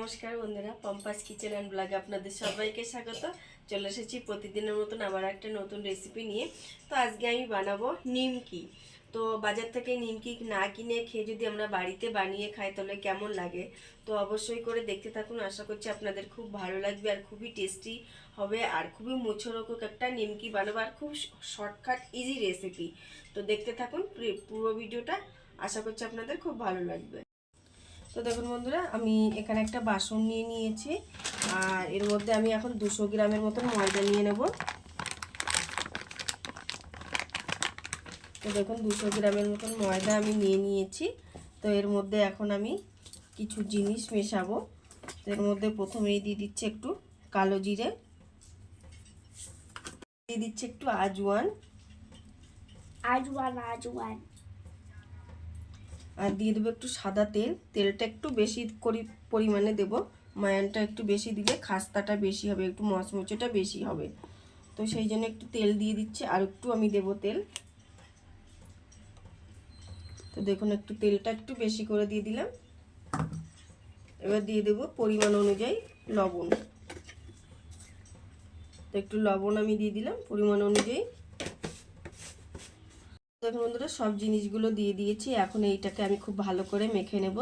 নমস্কার বন্ধুরা, পম্পাস kitchen and ব্লগে আপনাদের সবাইকে স্বাগত। চলে এসেছি প্রতিদিনের মতন আবার একটা নতুন রেসিপি নিয়ে। তো আজকে আমি বানাবো নিমকি। তো বাজার থেকে নিমকি না কিনে খেয়ে যদি আমরা বাড়িতে বানিয়ে খাই, তাহলে কেমন লাগে? তো অবশ্যই করে দেখতে থাকুন। আশা করছি আপনাদের খুব ভালো লাগবে আর খুবই টেস্টি হবে আর খুবই মুছরোকক একটা নিমকি বানাবো আর খুব শর্টকাট ইজি রেসিপি তো দেখতে থাকুন, পুরো- পুরো ভিডিওটা আশা করছি আপনাদের খুব ভালো লাগবে। তো দেখুন বন্ধুরা, আমি এখানে একটা বাসন নিয়ে নিয়েছি, আর এর মধ্যে আমি এখন দুশো গ্রামের মতন ময়দা নিয়ে নেব। তো দেখুন, দুশো গ্রামের মতন ময়দা আমি নিয়ে নিয়েছি, তো এর মধ্যে এখন আমি কিছু জিনিস মেশাবো। তো এর মধ্যে প্রথমেই দিয়ে দিচ্ছি একটু কালো জিরে, দিয়ে দিচ্ছি একটু আজওয়ান। আজওয়ান আজওয়ান। আর দিয়ে দেবো একটু সাদা তেল। তেলটা একটু বেশি করি পরিমাণে দেবো। মায়ানটা একটু বেশি দিলে খাস্তাটা বেশি হবে, একটু মচমচেটা বেশি হবে। তো সেই জন্য একটু তেল দিয়ে দিচ্ছি, আর একটু আমি দেব তেল। তো দেখুন, একটু তেলটা একটু বেশি করে দিয়ে দিলাম। এবার দিয়ে দেব পরিমাণ অনুযায়ী লবণ। তো একটু লবণ আমি দিয়ে দিলাম, পরিমাণ অনুযায়ী দেখুন বন্ধুরা, সব জিনিসগুলো দিয়ে দিয়েছি। এখন এইটাকে আমি খুব ভালো করে মেখে নেব।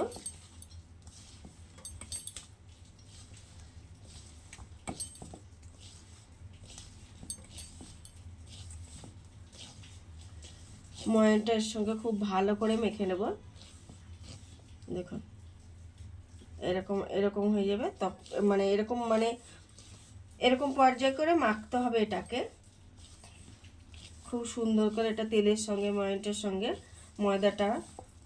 ময়নটার সঙ্গে খুব ভালো করে মেখে নেব। দেখুন, এরকম এরকম হয়ে যাবে। মানে এরকম মানে এরকম পর্যায় করে মাখতে হবে এটাকে। খুব সুন্দর করে এটা তেলের সঙ্গে, ময়েন্টের সঙ্গে ময়দাটা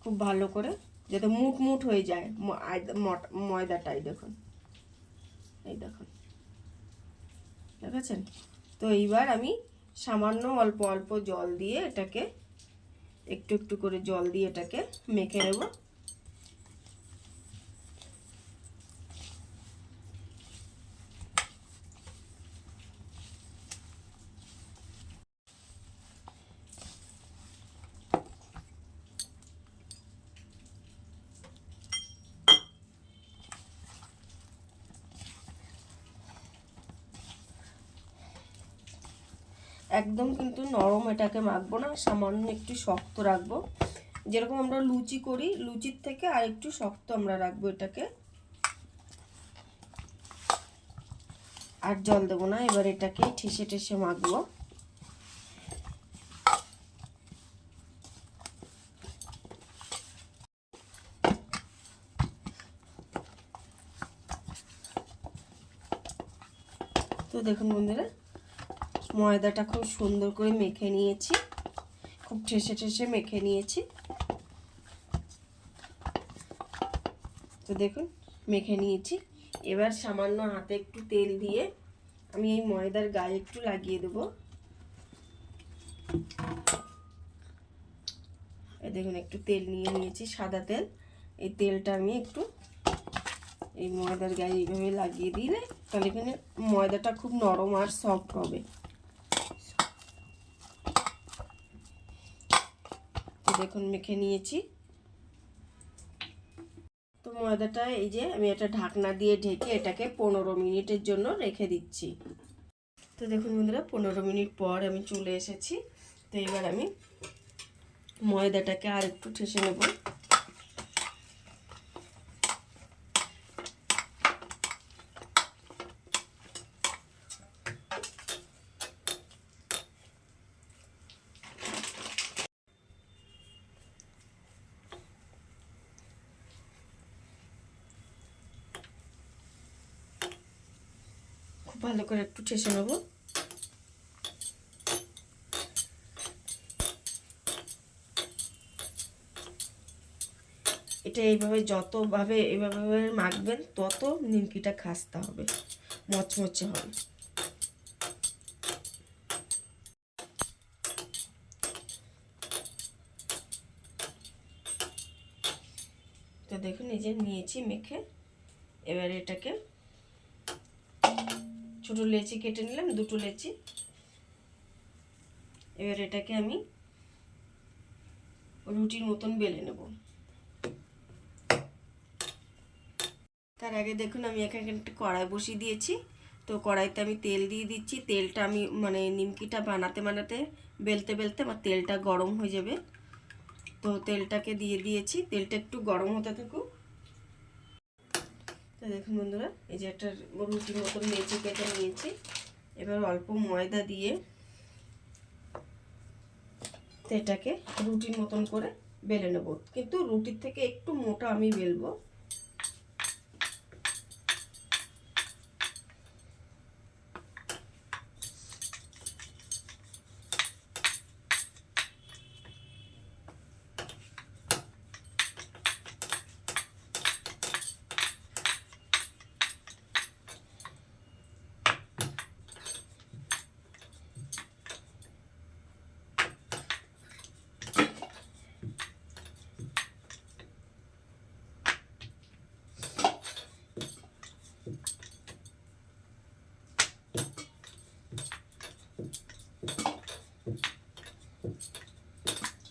খুব ভালো করে যাতে মুট মুট হয়ে যায় ময়দাটাই দেখুন। এই দেখুন। দেখেছেন? তো এইবার আমি সামান্য অল্প অল্প জল দিয়ে এটাকে একটু একটু করে জল দিয়ে এটাকে মেখে নেব। একদম কিন্তু নরম এটাকে মাখবো না, সামান্য একটু শক্ত রাখব। যেরকম আমরা লুচি করি, লুচির থেকে আর একটু শক্ত আমরা রাখব এটাকে। আর জল দেবো না, এবার এটাকে ঠেসে ঠেসে মাখবো। তো দেখুন বন্ধুরা ময়দাটা খুব সুন্দর করে মেখে নিয়েছি। খুব ঠেসে ঠেসে মেখে নিয়েছি। তো দেখুন, মেখে নিয়েছি। এবার সামান্য হাতে একটু তেল দিয়ে আমি এই ময়দার গায়ে একটু লাগিয়ে দেব। দেখুন, একটু তেল নিয়ে নিয়েছি, সাদা তেল। এই তেলটা আমি একটু এই ময়দার গায়ে এইভাবে লাগিয়ে দিলে তাহলে এখানে ময়দাটা খুব নরম আর সফট হবে। দেখুন মেখে নিয়েছি। তো ময়দাটা এই যে আমি একটা ঢাকনা দিয়ে ঢেকে এটাকে পনেরো মিনিটের জন্য রেখে দিচ্ছি। তো দেখুন বন্ধুরা, পনেরো মিনিট পর আমি চলে এসেছি। তো এবার আমি ময়দাটাকে আর একটু ঠেসে নেব। ভালো করে একটু ঠেসে নেব। এটা এইভাবে যতভাবে, এইভাবে মাখবেন, তত নিমকিটা খাসতে হবে, মচমচে হবে। তো দেখুন, এই যে নিয়েছি মেখে, এবার এটাকে ছোটো লেচি কেটে নিলাম, দুটো লেচি। এবার এটাকে আমি রুটির মতন বেলে নেব। তার আগে দেখুন, আমি এখানে একটা কড়াই বসিয়ে দিয়েছি। তো কড়াইতে আমি তেল দিয়ে দিচ্ছি। তেলটা আমি মানে নিমকিটা বানাতে বানাতে বেলতে বেলতে আমার তেলটা গরম হয়ে যাবে। তো তেলটাকে দিয়ে দিয়েছি। তেলটা একটু গরম হতে থাকুক। তো দেখুন বন্ধুরা, এই যে একটা রুটির মতন মেচে কেটে নিয়েছি। এবার অল্প ময়দা দিয়ে এটাকে রুটির মতন করে বেলে নেব। কিন্তু রুটির থেকে একটু মোটা আমি বেলবো।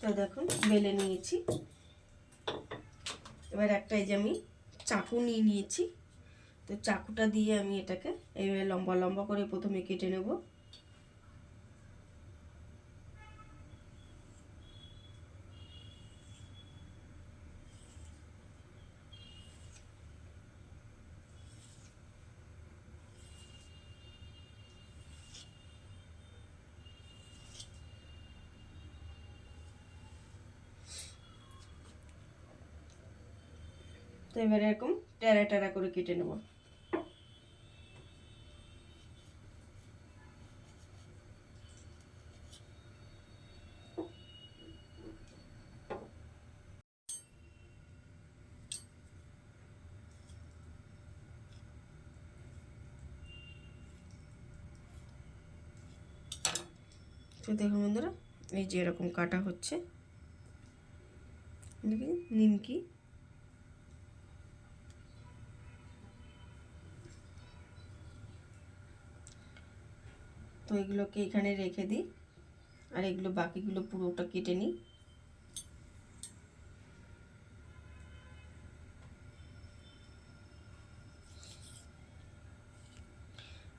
তো দেখুন, বেলে নিয়েছি। এবার একটা এই যে আমি চাকু নিয়ে নিয়েছি। তো চাকুটা দিয়ে আমি এটাকে এইভাবে লম্বা লম্বা করে প্রথমে কেটে নেব। তো এবারে এরকম টেরা টেরা করে কেটে নেব। তো দেখুন বন্ধুরা, এই যে এরকম কাটা হচ্ছে। নিমকি। তো এগুলোকে এখানে রেখে দিই। আর এগুলো বাকিগুলো পুরোটা কেটে নিই।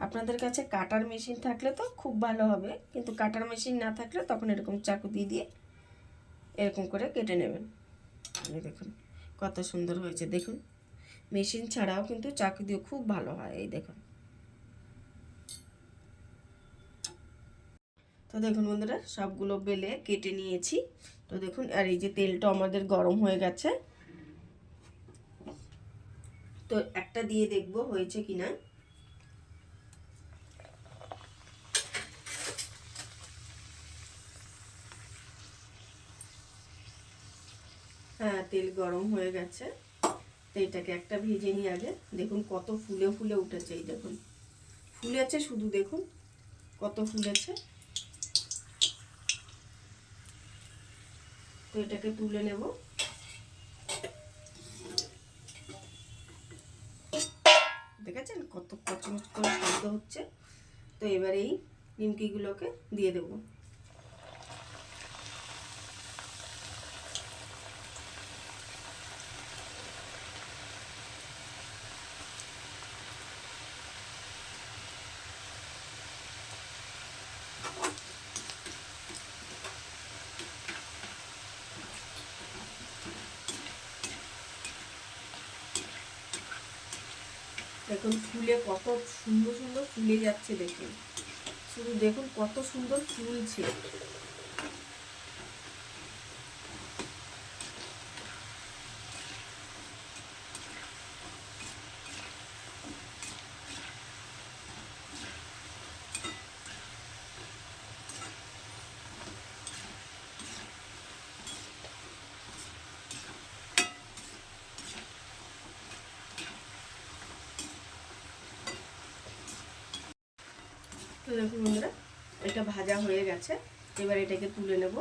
আপনাদের কাছে কাটার মেশিন থাকলে তো খুব ভালো হবে, কিন্তু কাটার মেশিন না থাকলে তখন এরকম চাকু দিয়ে দিয়ে এরকম করে কেটে নেবেন। দেখুন, কত সুন্দর হয়েছে। দেখুন, মেশিন ছাড়াও কিন্তু চাকু দিয়ে খুব ভালো হয়, এই দেখুন। তো দেখুন বন্ধুরা, সবগুলো বেলে কেটে নিয়েছি। তো দেখুন, আর এই যে তেলটা আমাদের গরম হয়ে গেছে। তো একটা দিয়ে দেখব হয়েছে কিনা। হ্যাঁ তেল গরম হয়ে গেছে। তো এটাকে একটা ভেজে নিই আগে। দেখুন, কত ফুলে ফুলে উঠেছে এই দেখুন। ফুলেছে শুধু, দেখুন, কত ফুলেছে। তো এটাকে তুলে নেব। দেখেছেন কত কচমচ করে শব্দ হচ্ছে? তো এবার এই নিমকিগুলোকে দিয়ে দেব দেখুন ফুলে কত সুন্দর সুন্দর ফুলে যাচ্ছে দেখুন। শুধু দেখুন কত সুন্দর ফুলছে। তো দেখুন বন্ধুরা, এটা ভাজা হয়ে গেছে। এবার এটাকে তুলে নেব।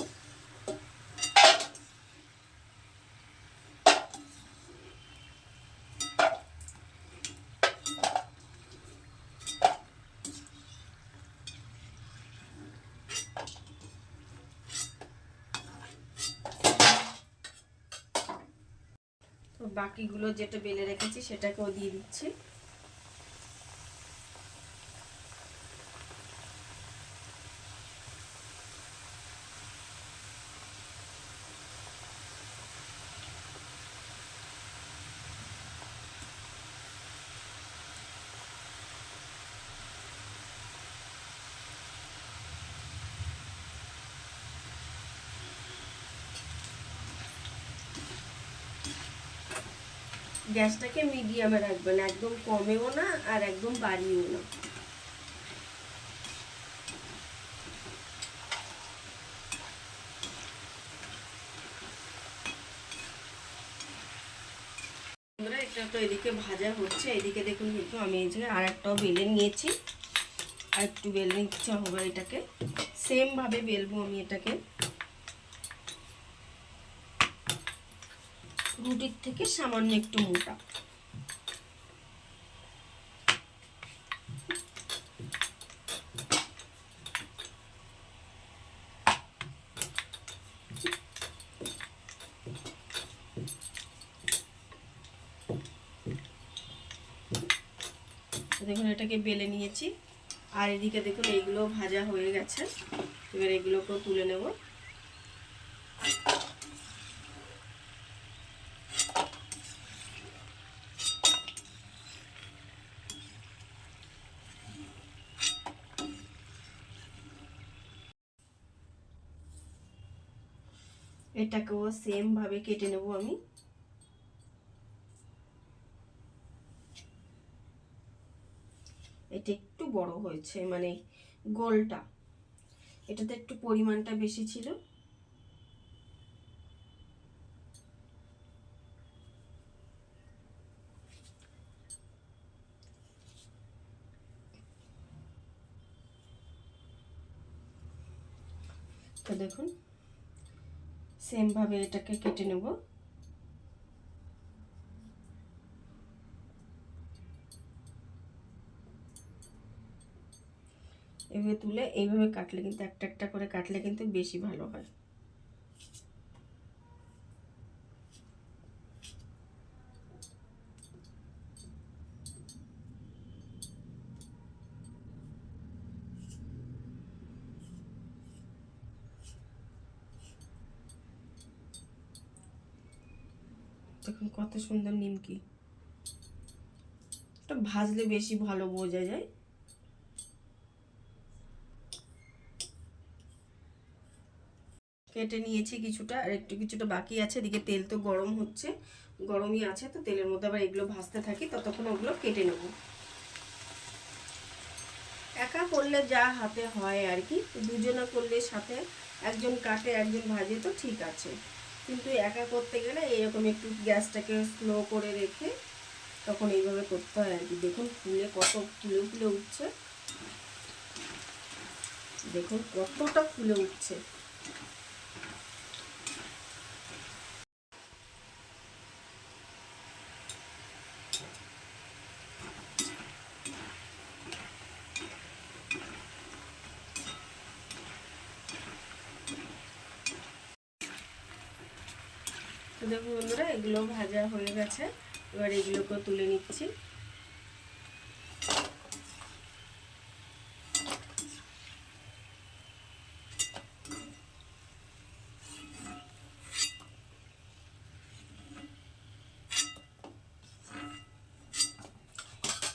বাকিগুলো যেটা বেলে রেখেছি, সেটাকেও দিয়ে দিচ্ছি। গ্যাসটাকে মিডিয়ামে রাখবেন একদম কমেও না আর একদম বাড়িয়েও না। এটা তো এদিকে ভাজা হচ্ছে, এদিকে দেখুন কিন্তু আমি এই যে আর একটাও বেলে নিয়েছি। আর একটু বেলে নিচ্ছে হবে এটাকে। সেম ভাবে বেলবো আমি এটাকে। রুটির থেকে সামান্য একটু মোটা। দেখুন, এটাকে বেলে নিয়েছি। আর এদিকে দেখুন, এইগুলো ভাজা হয়ে গেছে। এবার এগুলোকেও তুলে নেব। এটাকেও সেম ভাবে কেটে নেব আমি। এটা একটু বড় হয়েছে মানে গোলটা। এটাতে একটু পরিমাণটা বেশি ছিল। তো দেখুন সেম ভাবে এটাকে কেটে নেব। এভাবে তুলে এইভাবে কাটলে কিন্তু, একটা একটা করে কাটলে কিন্তু বেশি ভালো হয়। দেখুন কত সুন্দর নিমকি। এটা ভাজলে বেশি ভালো বোঝা যায়। কেটে নিয়েছি কিছুটা, আর একটু কিছুটা বাকি আছে। এদিকে তেল তো গরম হচ্ছে, গরমই আছে, তো তেলের মধ্যে আবার এগুলো ভাজতে থাকি, ততক্ষণ ওগুলো কেটে নেব। একা করলে যা হাতে হয় আর কি, দুজনে করলে সাথে, একজন কাটে, একজন ভাজে, তো ঠিক আছে। কিন্তু একা করতে গেলে এরকম একটু গ্যাসটাকে স্লো করে রেখে তখন এইভাবে করতে হয় আর কি। দেখুন ফুলে কত ফুলে ফুলে উঠছে। দেখুন কতটা ফুলে উঠছে। তো দেখুন বন্ধুরা, এগুলো ভাজা হয়ে গেছে। এবার এগুলোকে তুলে নিচ্ছি।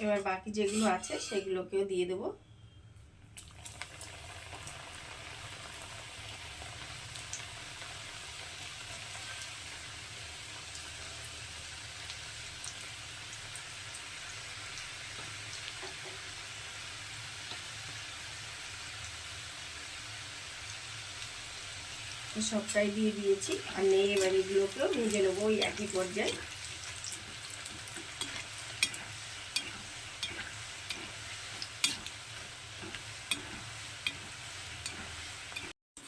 এবার বাকি যেগুলো আছে, সেগুলোকেও দিয়ে দেবো। সবটাই দিয়ে দিয়েছি। আর নেই, এবার এগুলোকেও ভেজে নেব ওই একই পর্যায়ে।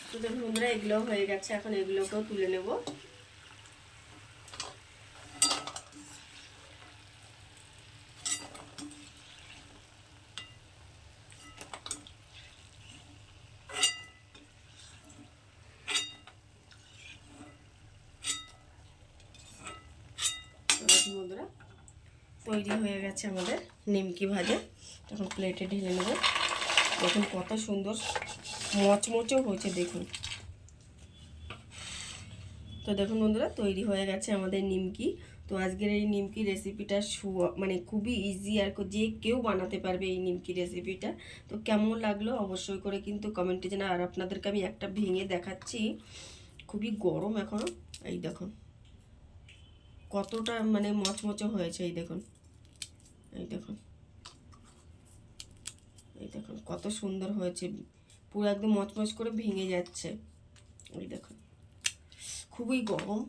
তো দেখুন বন্ধুরা এগুলো হয়ে গেছে, এখন এগুলোকেও তুলে নেব। তৈরি হয়ে গেছে আমাদের নিমকি ভাজা। এখন প্লেটে ঢেলে নেব। দেখুন কত সুন্দর মচমচেও হয়েছে, দেখুন। তো দেখুন বন্ধুরা, তৈরি হয়ে গেছে আমাদের নিমকি। তো আজকের এই নিমকি রেসিপিটা মানে খুবই ইজি আর যে কেউ বানাতে পারবে এই নিমকি রেসিপিটা তো কেমন লাগল অবশ্যই করে কিন্তু কমেন্টে জানা আর আপনাদেরকে আমি একটা ভেঙে দেখাচ্ছি। খুবই গরম এখন। এই দেখুন। কতটা মানে মচমচে হয়েছে, এই দেখুন। এই দেখুন। এই দেখুন, কত সুন্দর হয়েছে। পুরো একদম মচমচ করে ভেঙে যাচ্ছে। এই দেখুন, খুবই গরম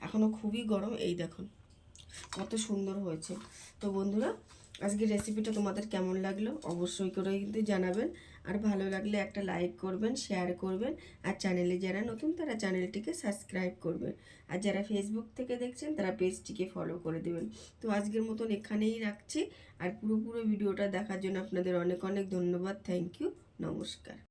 এখনও খুবই গরম। এই দেখুন, কত সুন্দর হয়েছে। তো বন্ধুরা, আজকের রেসিপিটা তোমাদের কেমন লাগল? অবশ্যই করে কিন্তু জানাবেন। আর ভালো লাগলে একটা লাইক করবেন শেয়ার করবেন। আর চ্যানেলে যারা নতুন, তারা চ্যানেলটিকে সাবস্ক্রাইব করবেন। আর যারা ফেসবুক থেকে দেখছেন, তারা পেজটিকে ফলো করে দেবেন। তো আজকের মতন এখানেই রাখছি। আর পুরো পুরো ভিডিওটা দেখার জন্য আপনাদের অনেক অনেক ধন্যবাদ। থ্যাংক ইউ নমস্কার।